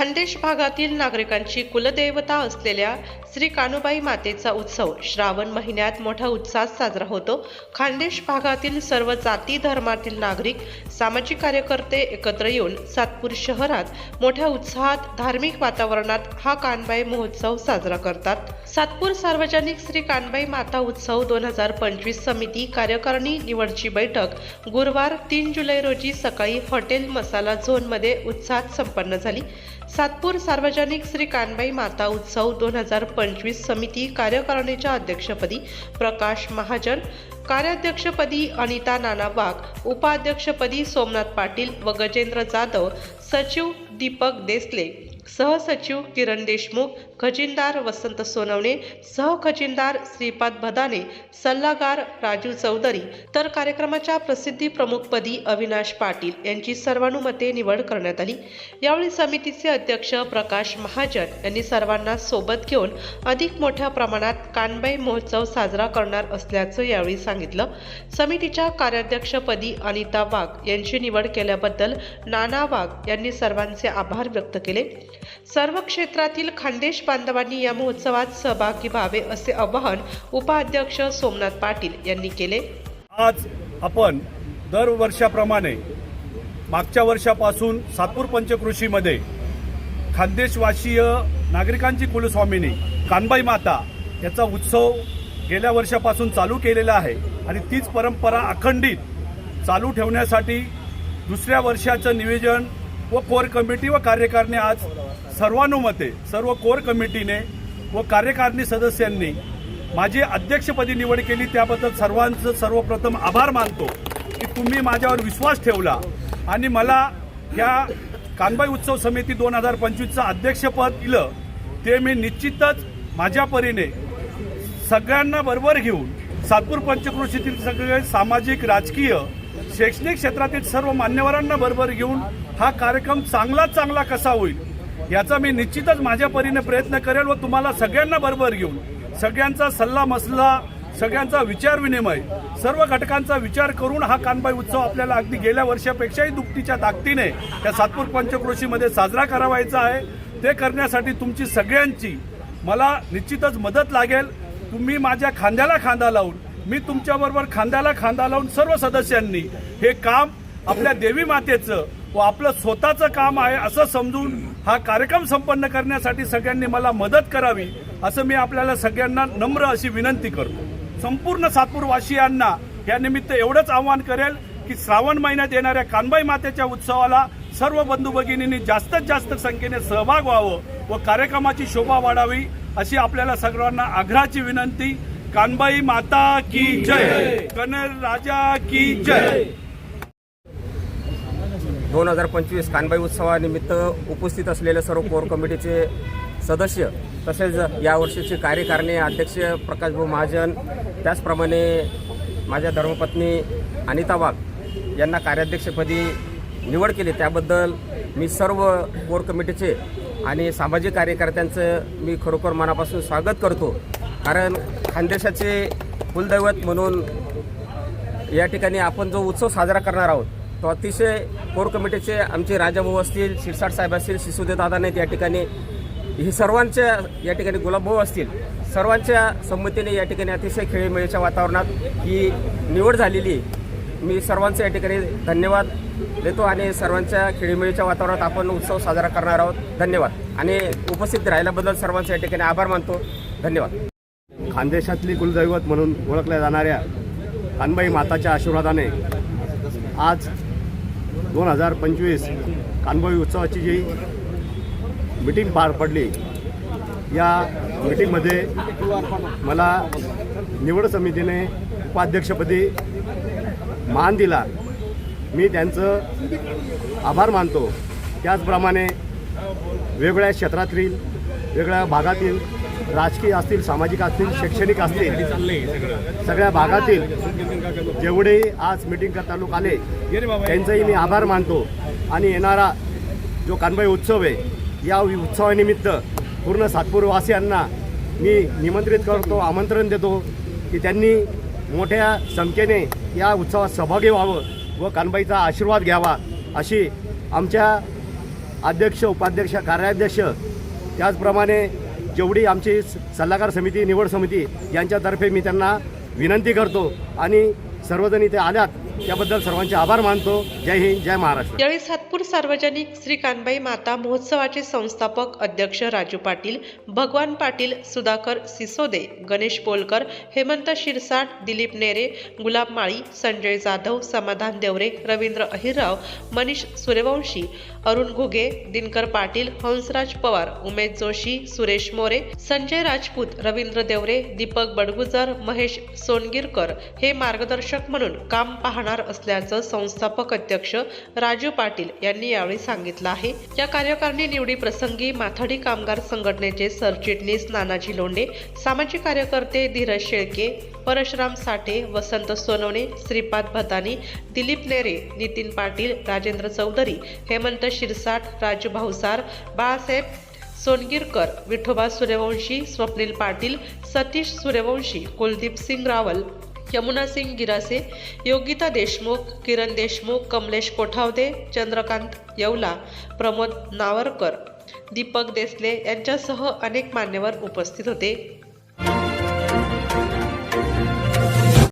खानदेश भागातील नागरिकांची कुलदेवता असलेल्या श्री कानुबाई मातेचा उत्सव श्रावण महिन्यात मोठ्या उत्साहात साजरा होतो. खानदेश भागातील सर्व जाती धर्मातील नागरिक सामाजिक कार्यकर्ते एकत्र येऊन सातपूर शहरात मोठ्या उत्साहात धार्मिक वातावरणात हा कानबाई महोत्सव साजरा करतात. सातपूर सार्वजनिक श्री कानबाई माता उत्सव दोन हजार पंचवीस समिती कार्यकारिणी निवडची बैठक गुरुवार तीन जुलै रोजी सकाळी हॉटेल मसाला झोनमध्ये उत्साहात संपन्न झाली. सातपूर सार्वजनिक श्री कानबाई माता उत्सव दोन हजार पंचवीस समिती कार्यकारिणीच्या अध्यक्षपदी प्रकाश महाजन कार्याध्यक्षपदी अनिता नाना वाघ उपाध्यक्षपदी सोमनाथ पाटील व गजेंद्र जाधव सचिव दीपक देसले. सहसचिव किरण देशमुख खजिनदार वसंत सोनवणे सहखजिनदार श्रीपाद भदाने सल्लागार राजू चौधरी तर कार्यक्रमाच्या प्रसिद्धी प्रमुखपदी अविनाश पाटील यांची सर्वानुमते निवड करण्यात आली. यावेळी समितीचे अध्यक्ष प्रकाश महाजन यांनी सर्वांना सोबत घेऊन अधिक मोठ्या प्रमाणात कानबाई महोत्सव साजरा करणार असल्याचं यावेळी सांगितलं. समितीच्या कार्याध्यक्षपदी अनिता वाघ यांची निवड केल्याबद्दल नाना वाघ यांनी सर्वांचे आभार व्यक्त केले. सर्व क्षेत्रातील खानदेश बांधवांनी या महोत्सवात सहभागी व्हावे असे आवाहन उपाध्यक्ष सोमनाथ पाटील यांनी केले. आज आपण दरवर्षाप्रमाणे मागच्या वर्षापासून सातपूर पंचकृषीमध्ये खानदेशवासीय नागरिकांची कुलस्वामिनी कानबाई माता याचा उत्सव गेल्या वर्षापासून चालू केलेला आहे आणि तीच परंपरा अखंडित चालू ठेवण्यासाठी दुसऱ्या वर्षाचं नियोजन व कोर कमिटी व कार्यकारिणी आज सर्वानुमते सर्व कोर कमिटीने व कार्यकारिणी सदस्यांनी माझी अध्यक्षपदी निवड केली. त्याबद्दल सर्वांचं सर्वप्रथम आभार मानतो की तुम्ही माझ्यावर विश्वास ठेवला आणि मला या कानबाई उत्सव समिती दोन हजार पंचवीसचं अध्यक्षपद दिलं. ते मी निश्चितच माझ्या परीने सगळ्यांना बरोबर घेऊन सातपूर पंचकृषीतील सगळे सामाजिक राजकीय शैक्षणिक क्षेत्रातील सर्व मान्यवरांना बरोबर घेऊन हा कार्यक्रम चांगलाच चांगला कसा होईल याचा मी निश्चितच माझ्या परीने प्रयत्न करेल व तुम्हाला सगळ्यांना बरोबर घेऊन सगळ्यांचा सल्ला मसला सगळ्यांचा विचार विनिमय सर्व घटकांचा विचार करून हा कानबाई उत्सव आपल्याला अगदी गेल्या वर्षापेक्षाही दुपटीच्या ताकदीने या सातपूर पंचक्रोशीमध्ये साजरा करावायचा आहे. ते करण्यासाठी तुमची सगळ्यांची मला निश्चितच मदत लागेल. तुम्ही माझ्या खांद्याला खांदा लावून मी तुमच्याबरोबर खांद्याला खांदा लावून सर्व सदस्यांनी हे काम आपल्या देवी मातेचं व आपलं स्वतःचं काम आहे असं समजून हा कार्यक्रम संपन्न करण्यासाठी सगळ्यांनी मला मदत करावी असं मी आपल्याला सगळ्यांना नम्र अशी विनंती करतो. संपूर्ण सातपूरवासियांना या निमित्त एवढंच आव्हान करेल की श्रावण महिन्यात येणाऱ्या कानबाई मातेच्या उत्सवाला सर्व बंधू भगिनींनी जास्तीत जास्त संख्येने सहभाग व्हावं व कार्यक्रमाची शोभा वाढावी अशी आपल्याला सर्वांना आग्रहाची विनंती. कानबाई माता की जय। कनर राजा की जय। दोन हजार पंचवीस कानबाई उत्सवानिमित्त उपस्थित असलेले सर्व कोर कमिटीचे सदस्य तसेच यावर्षीचे कार्यकारिणी अध्यक्ष प्रकाशभाऊ महाजन त्याचप्रमाणे माझ्या धर्मपत्नी अनिता वाघ यांना कार्याध्यक्षपदी निवड केली. त्याबद्दल मी सर्व कोर कमिटीचे आणि सामाजिक कार्यकर्त्यांचं मी खरोखर मनापासून स्वागत करतो. कारण खानदेशाचे कुलदैवत म्हणून या ठिकाणी आपण जो उत्सव साजरा करणार आहोत तो अतिशय कोर कमिटीचे आमचे राजाभाऊ असतील शिरसाट साहेब असतील शिसुदेदादा नाहीत या ठिकाणी ही सर्वांच्या या ठिकाणी गुलाबभाऊ असतील सर्वांच्या संमतीने या ठिकाणी अतिशय खेळीमेळीच्या वातावरणात ही निवड झालेली आहे. मी सर्वांचं या ठिकाणी धन्यवाद देतो आणि सर्वांच्या खेळीमेळीच्या वातावरणात आपण उत्सव साजरा करणार आहोत. धन्यवाद. आणि उपस्थित राहिल्याबद्दल सर्वांचं या ठिकाणी आभार मानतो. धन्यवाद. खानदेशातली कुलदैवत म्हणून ओळखल्या जाणाऱ्या कानबाई माताच्या आशीर्वादाने आज दोन हजार पंचवीस कानबाई उत्सवाची जी मिटिंग पार पडली या मिटिंगमध्ये मला निवड समितीने उपाध्यक्षपदी मान दिला. मी त्यांचं आभार मानतो. त्याचप्रमाणे वेगवेगळ्या क्षेत्रातील वेगळ्या भागातील राजकीय असतील सामाजिक असतील शैक्षणिक असतील सगळ्या भागातील जेवढे आज मिटिंग करता लोक आले त्यांचाही मी आभार मानतो. आणि येणारा जो कानबाई उत्सव आहे या उत्सवानिमित्त पूर्ण सातपूरवासियांना मी निमंत्रित करतो आमंत्रण देतो की त्यांनी मोठ्या संख्येने या उत्सवात सहभागी व्हावं व कानबाईचा आशीर्वाद घ्यावा अशी आमच्या अध्यक्ष उपाध्यक्ष कार्याध्यक्ष त्याचप्रमाणे जेवढी आमची स- सल्लागार समिती निवड समिती यांच्यातर्फे मी त्यांना विनंती करतो आणि सर्वजण इथे आल्यात त्याबद्दल सर्वांचे आभार मानतो. जय हिंद जय महाराष्ट्र. यावेळी सातपूर सार्वजनिक श्री कानबाई माता महोत्सवाचे संस्थापक अध्यक्ष राजू पाटील भगवान पाटील सुधाकर सिसोदे गणेश पोलकर हेमंत शिरसाट दिलीप नेरे गुलाब माळी संजय जाधव समाधान देवरे रवींद्र अहिरराव मनीष सूर्यवंशी अरुण घुगे दिनकर पाटील हंसराज पवार उमेश जोशी सुरेश मोरे संजय राजपूत रवींद्र देवरे दीपक बडगुजर महेश सोनगिरकर हे मार्गदर्शक म्हणून काम पाहणार असल्याचं संस्थापक अध्यक्ष राजू पाटील यांनी यावेळी सांगितलं आहे. या कार्यकारिणी निवडी प्रसंगी माथाडी कामगार संघटनेचे सरचिटणीस नानाजी लोंढे सामाजिक कार्यकर्ते धीरज शेळके परशुराम साठे वसंत सोनवणे श्रीपाद भतानी दिलीप नेरे नितीन पाटील राजेंद्र चौधरी हेमंत शिरसाट राजू भाऊसार बाळासाहेब सोनगिरकर विठोबा सूर्यवंशी स्वप्नील पाटील सतीश सूर्यवंशी कुलदीप सिंग रावल यमुना सिंग गिरासे योगिता देशमुख किरण देशमुख कमलेश कोठावदे चंद्रकांत येवला प्रमोद नावरकर दीपक देसले यांच्यासह अनेक मान्यवर उपस्थित होते.